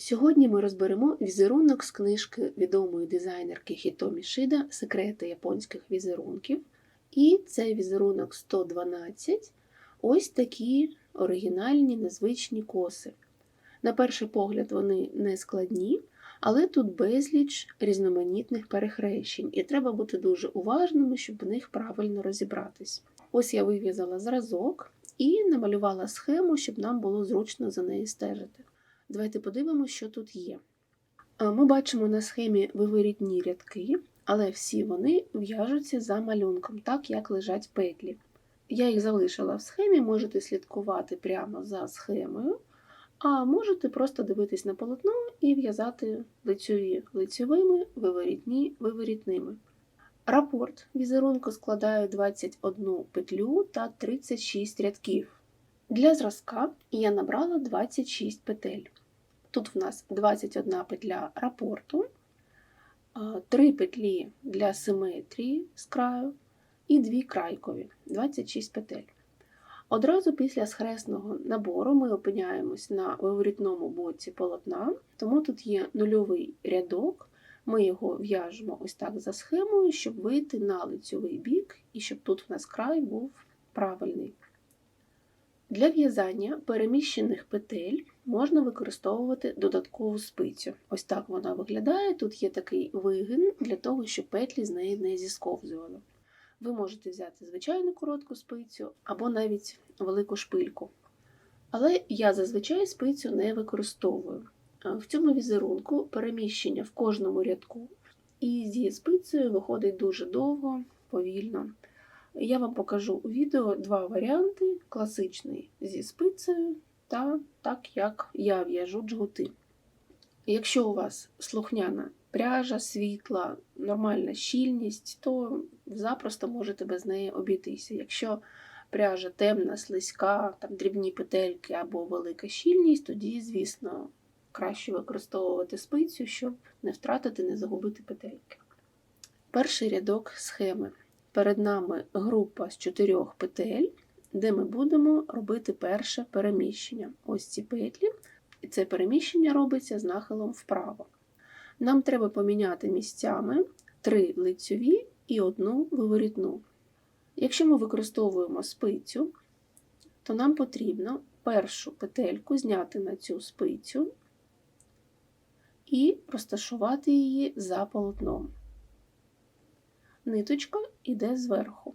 Сьогодні ми розберемо візерунок з книжки відомої дизайнерки Хітомі Шида Секрети японських візерунків. І це візерунок 112. Ось такі оригінальні незвичні коси. На перший погляд, вони не складні, але тут безліч різноманітних перехрещень, і треба бути дуже уважними, щоб в них правильно розібратись. Ось я вив'язала зразок і намалювала схему, щоб нам було зручно за нею стежити. Давайте подивимося, що тут є. Ми бачимо на схемі виворітні рядки, але всі вони в'яжуться за малюнком, так як лежать петлі. Я їх залишила в схемі, можете слідкувати прямо за схемою, а можете просто дивитись на полотно і в'язати лицьові лицьовими, виворітні виворітними. Рапорт візерунку складає 21 петлю та 36 рядків. Для зразка я набрала 26 петель. Тут в нас 21 петля рапорту, 3 петлі для симетрії з краю і 2 крайкові 26 петель. Одразу після схресного набору ми опиняємось на виворітному боці полотна, тому тут є нульовий рядок. Ми його в'яжемо ось так за схемою, щоб вийти на лицьовий бік і щоб тут в нас край був правильний. Для в'язання переміщених петель можна використовувати додаткову спицю. Ось так вона виглядає. Тут є такий вигин для того, щоб петлі з неї не зісковзували. Ви можете взяти звичайну коротку спицю або навіть велику шпильку. Але я зазвичай спицю не використовую. В цьому візерунку переміщення в кожному рядку, і зі спицею виходить дуже довго, повільно. Я вам покажу у відео два варіанти: класичний зі спицею та так, як я в'яжу джгути. Якщо у вас слухняна пряжа, світла, нормальна щільність, то запросто можете без неї обійтися. Якщо пряжа темна, слизька, там дрібні петельки або велика щільність, тоді, звісно, краще використовувати спицю, щоб не втратити, не загубити петельки. Перший рядок схеми. Перед нами група з чотирьох петель, де ми будемо робити перше переміщення. Ось ці петлі, і це переміщення робиться з нахилом вправо. Нам треба поміняти місцями три лицьові і одну виворітну. Якщо ми використовуємо спицю, то нам потрібно першу петельку зняти на цю спицю і розташувати її за полотном. Ниточка йде зверху.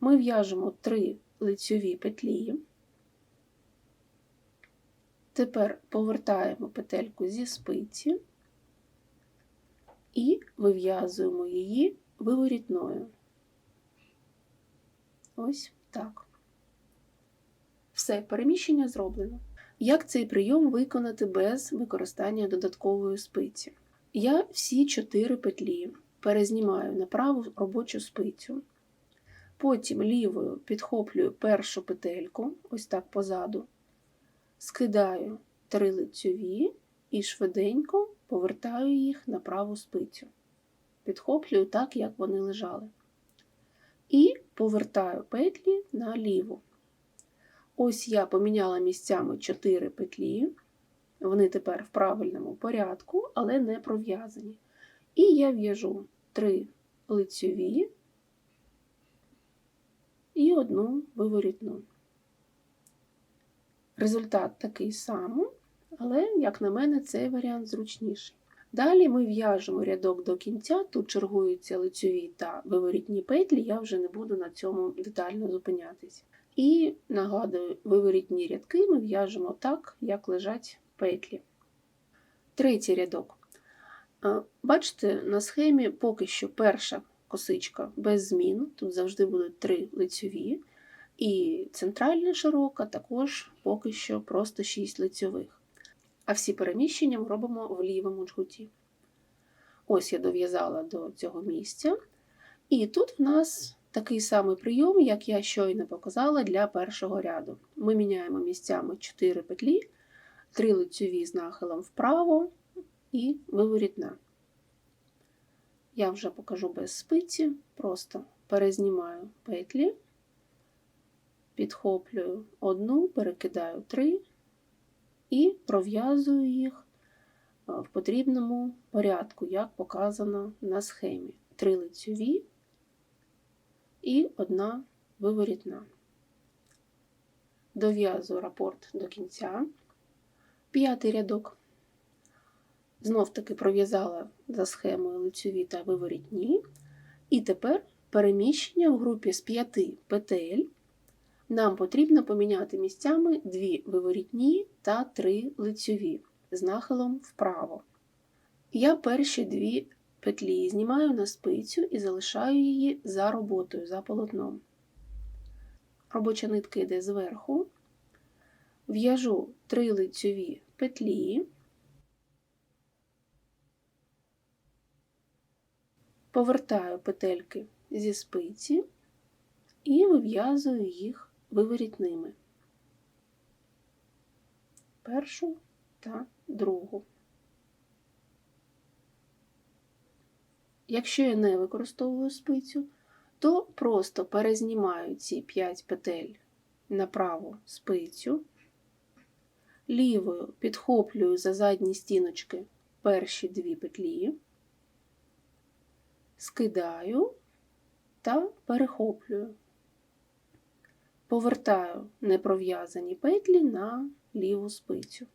Ми в'яжемо три лицьові петлі. Тепер повертаємо петельку зі спиці і вив'язуємо її виворітною. Ось так. Все, переміщення зроблено. Як цей прийом виконати без використання додаткової спиці? Я всі чотири петлі перезнімаю на праву робочу спицю. Потім лівою підхоплюю першу петельку, ось так позаду, скидаю три лицьові і швиденько повертаю їх на праву спицю. Підхоплюю так, як вони лежали. І повертаю петлі на ліву. Ось я поміняла місцями 4 петлі, вони тепер в правильному порядку, але не пров'язані. І я в'яжу 3 лицьові і одну виворітну. Результат такий самий, але, як на мене, цей варіант зручніший. Далі ми в'яжемо рядок до кінця, тут чергуються лицьові та виворітні петлі, я вже не буду на цьому детально зупинятись. І нагадую, виворітні рядки ми в'яжемо так, як лежать петлі. Третій рядок. Бачите, на схемі поки що перша косичка без змін, тут завжди будуть три лицьові, і центральна широка також поки що просто 6 лицьових. А всі переміщення ми робимо в лівому джгуті. Ось я дов'язала до цього місця. І тут в нас такий самий прийом, як я щойно показала для першого ряду. Ми міняємо місцями 4 петлі, 3 лицьові з нахилом вправо і виворітна. Я вже покажу без спиці, просто перезнімаю петлі, підхоплюю одну, перекидаю три і пров'язую їх е, в потрібному порядку, як показано на схемі. Три лицьові і одна виворітна. Дов'язую рапорт до кінця. П'ятий рядок. Знов таки пров'язала за схемою лицьові та виворітні. І тепер переміщення в групі з п'яти петель. Нам потрібно поміняти місцями дві виворітні та три лицьові з нахилом вправо. Я перші дві петлі знімаю на спицю і залишаю її за роботою, за полотном. Робоча нитка йде зверху, в'яжу три лицьові петлі, повертаю петельки зі спиці і вив'язую їх виворітними. Першу та другу. Якщо я не використовую спицю, то просто перезнімаю ці 5 петель на праву спицю, лівою підхоплюю за задні стіночки перші дві петлі, скидаю та перехоплюю, повертаю непров'язані петлі на ліву спицю.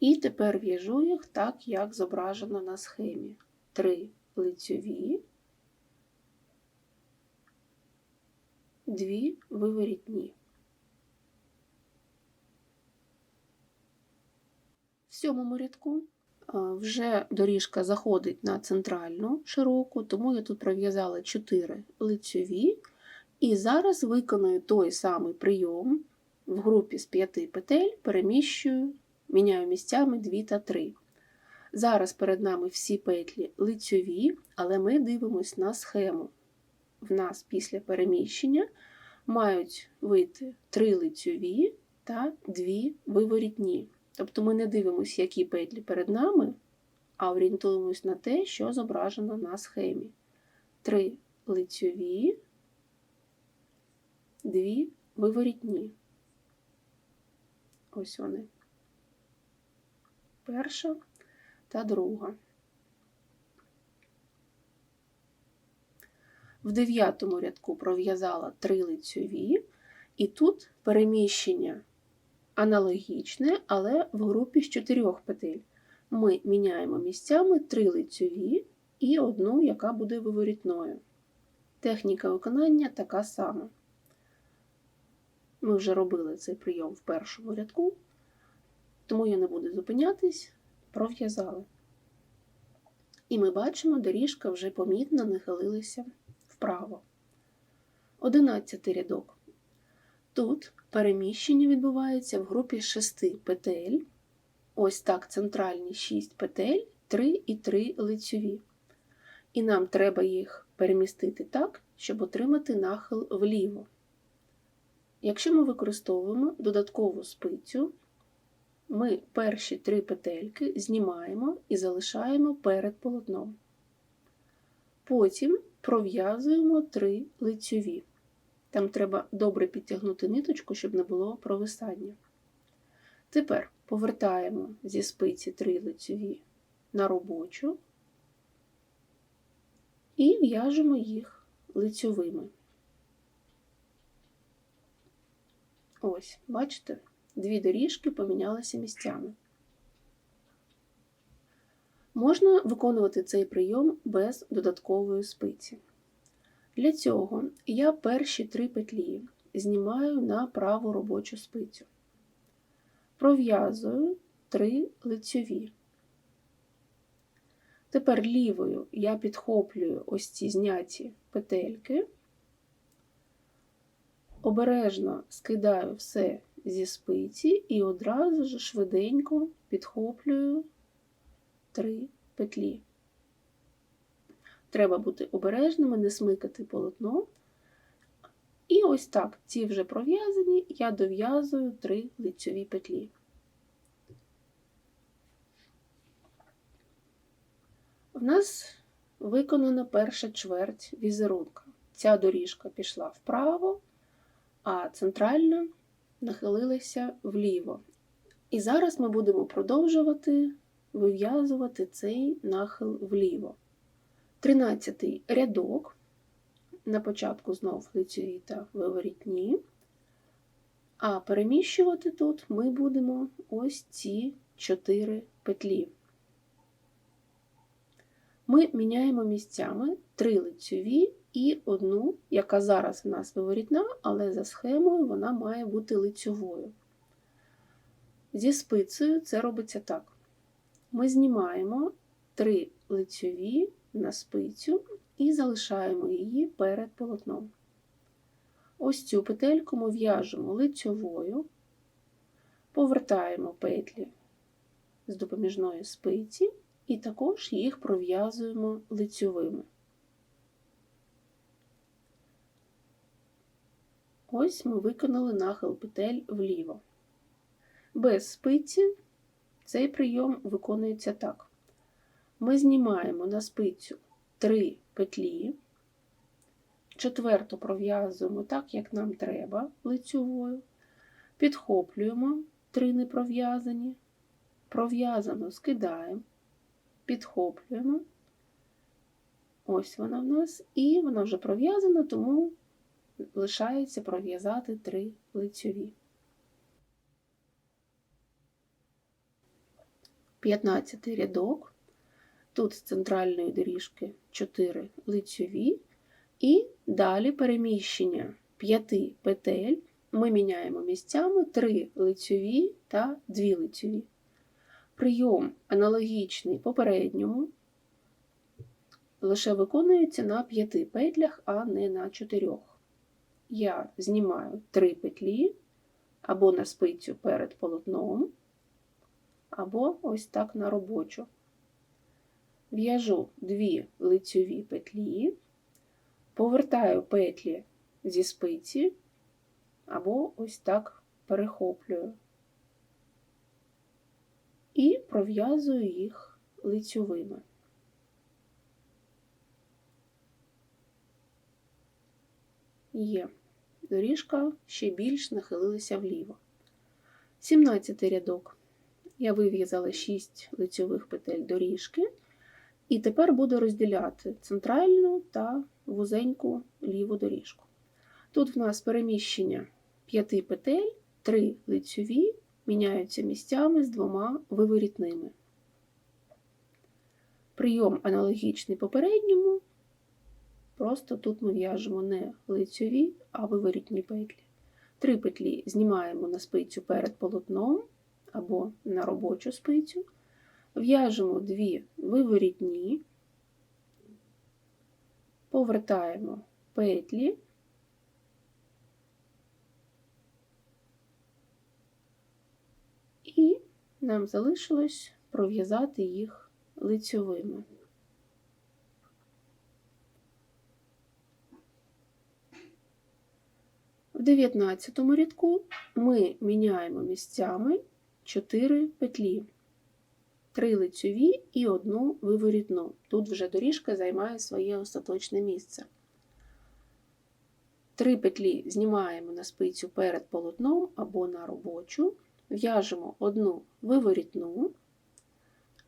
І тепер в'яжу їх так, як зображено на схемі. Три лицьові, дві виворітні. В сьомому рядку вже доріжка заходить на центральну широку, тому я тут пров'язала 4 лицьові. І зараз виконую той самий прийом в групі з 5 петель, переміщую міняю місцями 2 та 3. Зараз перед нами всі петлі лицьові, але ми дивимося на схему. В нас після переміщення мають вийти 3 лицьові та 2 виворітні. Тобто ми не дивимося, які петлі перед нами, а орієнтуємось на те, що зображено на схемі. 3 лицьові, 2 виворітні. Ось вони перша та друга. В дев'ятому рядку пров'язала три лицьові, і тут переміщення аналогічне, але в групі з чотирьох петель. Ми міняємо місцями три лицьові і одну, яка буде виворітною. Техніка виконання така сама. Ми вже робили цей прийом в першому рядку тому я не буду зупинятись, пров'язали. І ми бачимо, доріжка вже помітно нахилилася вправо. Одинадцятий рядок. Тут переміщення відбувається в групі 6 петель. Ось так центральні 6 петель, 3 і 3 лицьові. І нам треба їх перемістити так, щоб отримати нахил вліво. Якщо ми використовуємо додаткову спицю, ми перші три петельки знімаємо і залишаємо перед полотном. Потім пров'язуємо три лицьові. Там треба добре підтягнути ниточку, щоб не було провисання. Тепер повертаємо зі спиці три лицьові на робочу і в'яжемо їх лицьовими. Ось, бачите? Дві доріжки помінялися місцями. Можна виконувати цей прийом без додаткової спиці. Для цього я перші три петлі знімаю на праву робочу спицю, пров'язую три лицьові. Тепер лівою я підхоплюю ось ці зняті петельки, обережно скидаю все зі спиці і одразу ж швиденько підхоплюю три петлі. Треба бути обережними, не смикати полотно. І ось так, ці вже пров'язані, я дов'язую три лицьові петлі. В нас виконана перша чверть візерунка. Ця доріжка пішла вправо, а центральна нахилилися вліво. І зараз ми будемо продовжувати вив'язувати цей нахил вліво. Тринадцятий рядок. На початку знов лицеві та виворітні. А переміщувати тут ми будемо ось ці 4 петлі. Ми міняємо місцями 3 лицьові і одну, яка зараз в нас виворітна, але за схемою вона має бути лицьовою. Зі спицею це робиться так. Ми знімаємо 3 лицьові на спицю і залишаємо її перед полотном. Ось цю петельку ми в'яжемо лицьовою, повертаємо петлі з допоміжної спиці і також їх пров'язуємо лицьовими. Ось ми виконали нахил петель вліво. Без спиці цей прийом виконується так. Ми знімаємо на спицю 3 петлі, четверту пров'язуємо так, як нам треба, лицьовою, підхоплюємо 3 непров'язані, пров'язану скидаємо, підхоплюємо. Ось вона в нас, і вона вже пров'язана, тому лишається пров'язати 3 лицьові. 15 рядок. Тут з центральної доріжки 4 лицьові, і далі переміщення 5 петель. Ми міняємо місцями 3 лицьові та 2 лицьові. Прийом аналогічний попередньому, лише виконується на 5 петлях, а не на 4. Я знімаю 3 петлі або на спицю перед полотном, або ось так на робочу. В'яжу 2 лицьові петлі, повертаю петлі зі спиці, або ось так перехоплюю і пров'язую їх лицьовими. Є. Доріжка ще більш нахилилася вліво. 17 рядок. Я вив'язала 6 лицьових петель доріжки, і тепер буду розділяти центральну та вузеньку ліву доріжку. Тут в нас переміщення 5 петель, 3 лицьові, міняються місцями з двома виворітними. Прийом аналогічний попередньому, просто тут ми в'яжемо не лицьові, а виворітні петлі. Три петлі знімаємо на спицю перед полотном або на робочу спицю, в'яжемо дві виворітні, повертаємо петлі. І нам залишилось пров'язати їх лицьовими. В 19 рядку ми міняємо місцями 4 петлі, 3 лицьові і одну виворітну. Тут вже доріжка займає своє остаточне місце. Три петлі знімаємо на спицю перед полотном або на робочу, в'яжемо одну виворітну,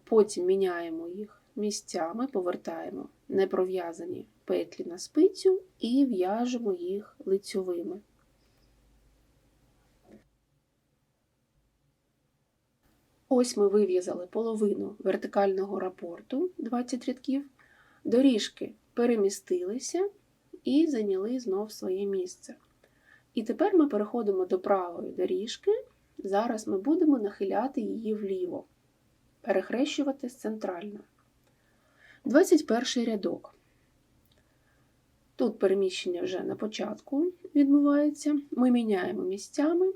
потім міняємо їх місцями, повертаємо непров'язані петлі на спицю і в'яжемо їх лицьовими. Ось ми вив'язали половину вертикального рапорту 20 рядків, доріжки перемістилися і зайняли знов своє місце. І тепер ми переходимо до правої доріжки. Зараз ми будемо нахиляти її вліво, перехрещувати з центральною. 21 рядок. Тут переміщення вже на початку відбувається. Ми міняємо місцями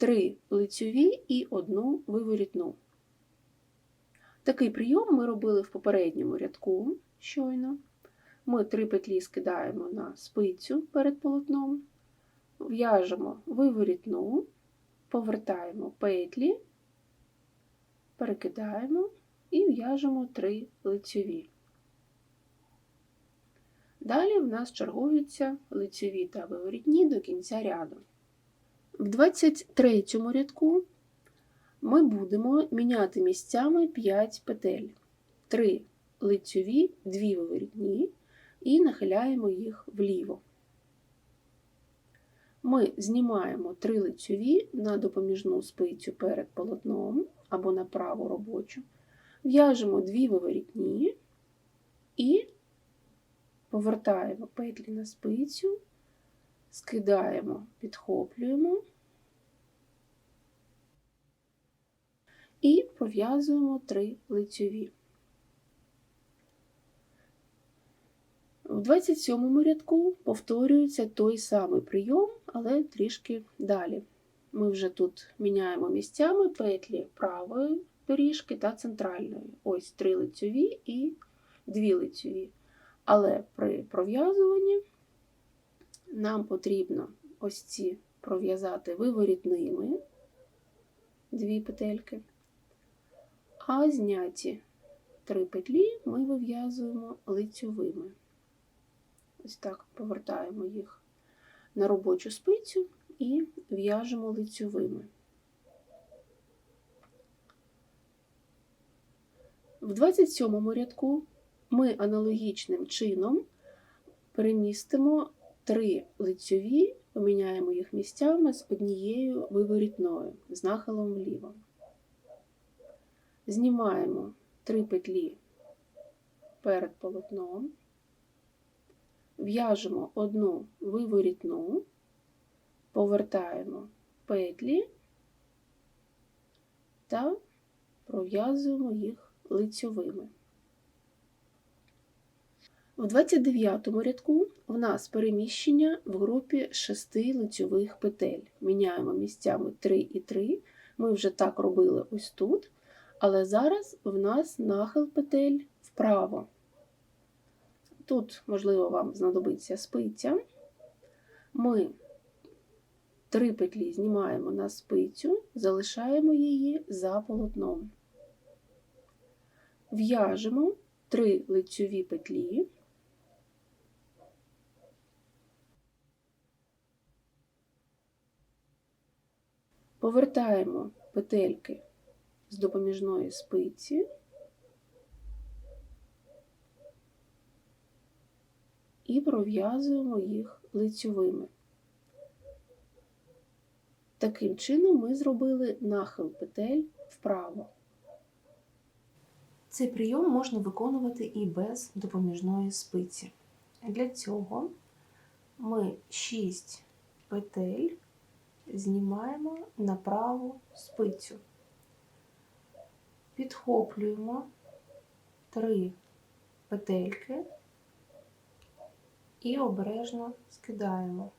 3 лицьові і одну виворітну. Такий прийом ми робили в попередньому рядку щойно. Ми три петлі скидаємо на спицю перед полотном, в'яжемо виворітну, повертаємо петлі, перекидаємо і в'яжемо три лицьові. Далі в нас чергуються лицьові та виворітні до кінця ряду. В 23 рядку ми будемо міняти місцями 5 петель. 3 лицьові, 2 виворітні і нахиляємо їх вліво. Ми знімаємо 3 лицьові на допоміжну спицю перед полотном або на праву робочу, в'яжемо 2 виворітні і повертаємо петлі на спицю, скидаємо, підхоплюємо і пров'язуємо 3 лицьові. В 27 рядку повторюється той самий прийом, але трішки далі. Ми вже тут міняємо місцями петлі правої доріжки та центральної. Ось три лицьові і дві лицьові. Але при пров'язуванні нам потрібно ось ці пров'язати виворітними дві петельки, а зняті три петлі ми вив'язуємо лицьовими. Ось так повертаємо їх на робочу спицю і в'яжемо лицьовими. В 27 рядку ми аналогічним чином перемістимо три лицьові, поміняємо їх місцями з однією виворітною, з нахилом вліво. Знімаємо три петлі перед полотном, в'яжемо одну виворітну, повертаємо петлі та пров'язуємо їх лицьовими. В 29 рядку в нас переміщення в групі 6 лицьових петель. Міняємо місцями 3 і 3. Ми вже так робили ось тут, але зараз в нас нахил петель вправо. Тут, можливо, вам знадобиться спиця. Ми три петлі знімаємо на спицю, залишаємо її за полотном. В'яжемо три лицьові петлі. Повертаємо петельки з допоміжної спиці і пров'язуємо їх лицьовими. Таким чином ми зробили нахил петель вправо. Цей прийом можна виконувати і без допоміжної спиці. Для цього ми 6 петель знімаємо на праву спицю, підхоплюємо 3 петельки і обережно скидаємо,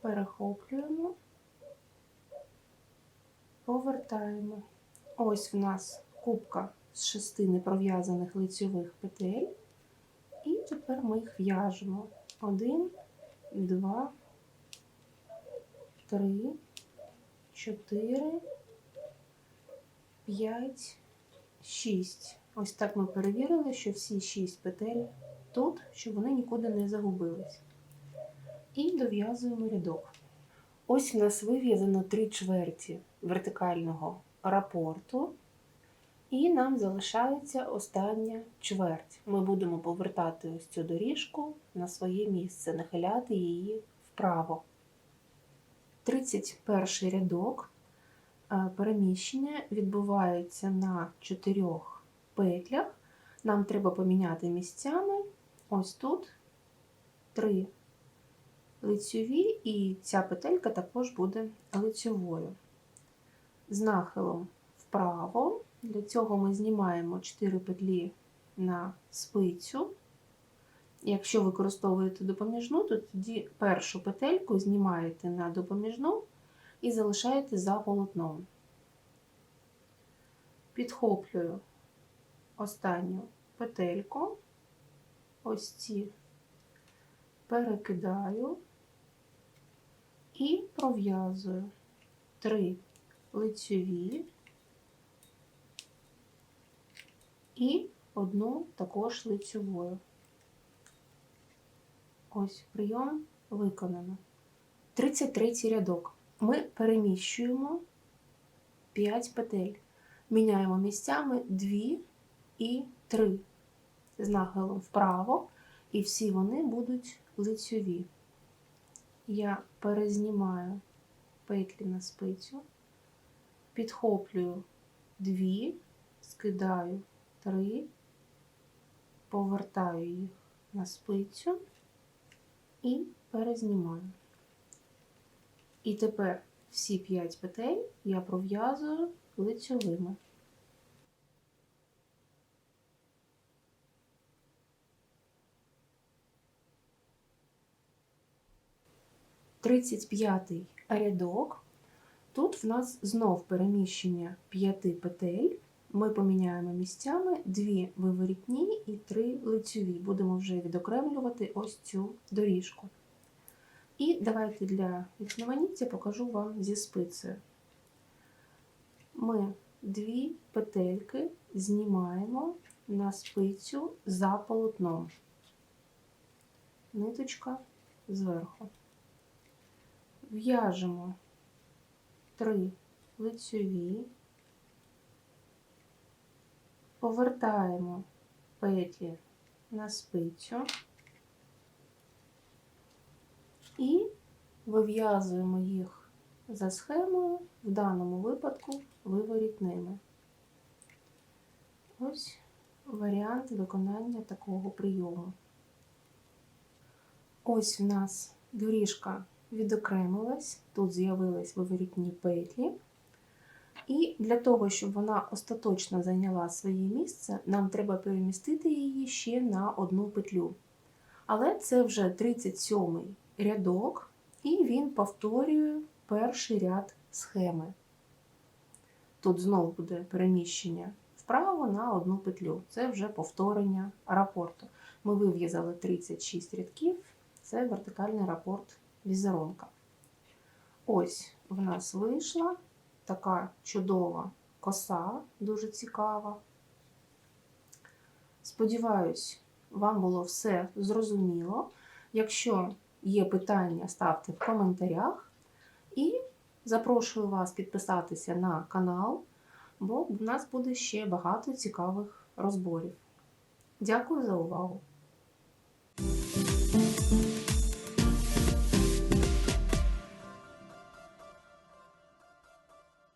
перехоплюємо, повертаємо. Ось в нас кубка з шести непров'язаних лицьових петель, і тепер ми їх в'яжемо. Один, два, три, чотири, п'ять, шість. Ось так ми перевірили, що всі шість петель тут, щоб вони нікуди не загубились. І дов'язуємо рядок. Ось у нас вив'язано три чверті вертикального рапорту, і нам залишається остання чверть. Ми будемо повертати ось цю доріжку на своє місце, нахиляти її вправо. 31 рядок е, переміщення відбувається на чотирьох петлях. Нам треба поміняти місцями ось тут три лицьові, і ця петелька також буде лицьовою. З нахилом вправо. Для цього ми знімаємо 4 петлі на спицю. Якщо використовуєте допоміжну, то тоді першу петельку знімаєте на допоміжну і залишаєте за полотном. Підхоплюю останню петельку, ось ці перекидаю і пров'язую три лицьові і одну також лицьовою. Ось прийом виконано. 33 рядок. Ми переміщуємо 5 петель. Міняємо місцями 2 і 3 з нахилом вправо, і всі вони будуть лицьові. Я перезнімаю петлі на спицю, підхоплюю 2, скидаю 3, повертаю їх на спицю і перезнімаю. І тепер всі 5 петель я пров'язую лицьовими. Тридцять п'ятий рядок. Тут в нас знов переміщення 5 петель. Ми поміняємо місцями 2 виворітні і 3 лицьові. Будемо вже відокремлювати ось цю доріжку. І давайте для різноманіття покажу вам зі спицею. Ми дві петельки знімаємо на спицю за полотном. Ниточка зверху. В'яжемо три лицьові, повертаємо петлі на спицю. І вив'язуємо їх за схемою, в даному випадку виворітними. Ось варіант виконання такого прийому. Ось в нас доріжка відокремилась, тут з'явились виворітні петлі. І для того, щоб вона остаточно зайняла своє місце, нам треба перемістити її ще на одну петлю. Але це вже 37 рядок, і він повторює перший ряд схеми. Тут знову буде переміщення вправо на одну петлю. Це вже повторення рапорту. Ми вив'язали 36 рядків, це вертикальний рапорт візерунка. Ось в нас вийшла така чудова коса, дуже цікава. Сподіваюсь, вам було все зрозуміло. Якщо є питання, ставте в коментарях. І запрошую вас підписатися на канал, бо в нас буде ще багато цікавих розборів. Дякую за увагу!